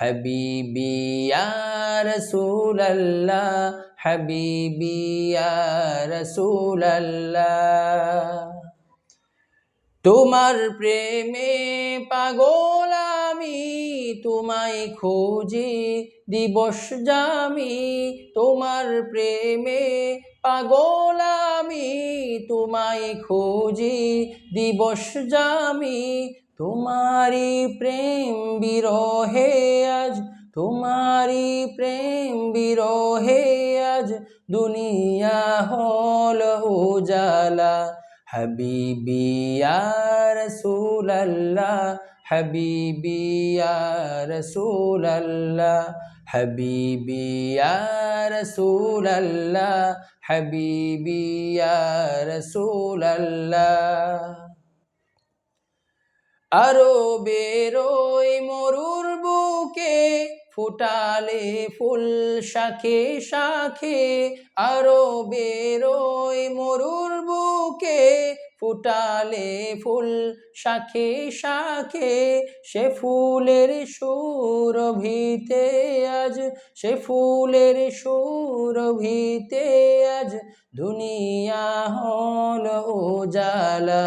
হাবিবিয়া রসুল্লাহ হাবিবিয়া তোমার প্রেমে পাগল আমি, তোমায় খোঁজি দিবস জামি। তোমার প্রেমে পাগল আমি, তোমায় খোঁজি দিবস জামি। তোমারি প্রেম বিরহে আজ তোমারি প্রেম বিরহে আজ, দুনিয়া হল উজালা। হাবিবি রাসূলুল্লাহ হাবিবি রাসূলুল্লাহ হাবিবি রাসূলুল্লাহ হাবিবি রাসূলুল্লাহ। আরও বেরোয় মরুর বুকে ফুটালে ফুল শাখে শাখে আরও বেরোয় মরুর বুকে ফুটালে ফুল, শাখে শাখে সে ফুলের সুরভিতে আজ, সে ফুলের সুরভিতে আজ, দুনিয়া হল উজালা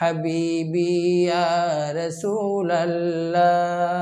حبيبي يا رسول الله.